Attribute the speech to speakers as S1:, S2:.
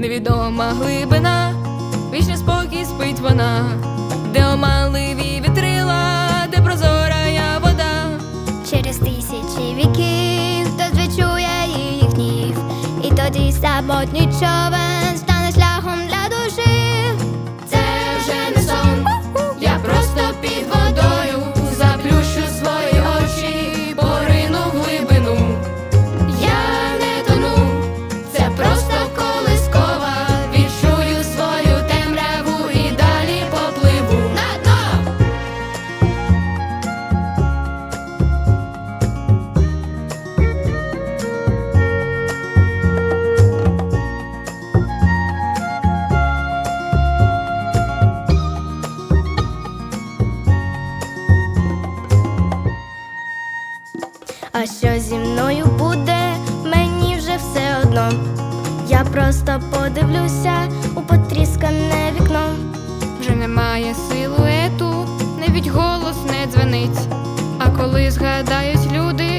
S1: невідома глибина, вічний спокій спить вона, де оманливі вітрила, де прозорая вода.
S2: Через тисячі віків хтось відчує їхніх, і тоді самотній човен А що зі мною буде, мені вже все одно. Я просто подивлюся у потріскане вікно.
S1: Вже немає силуету, навіть голос не дзвенить. А коли згадають люди,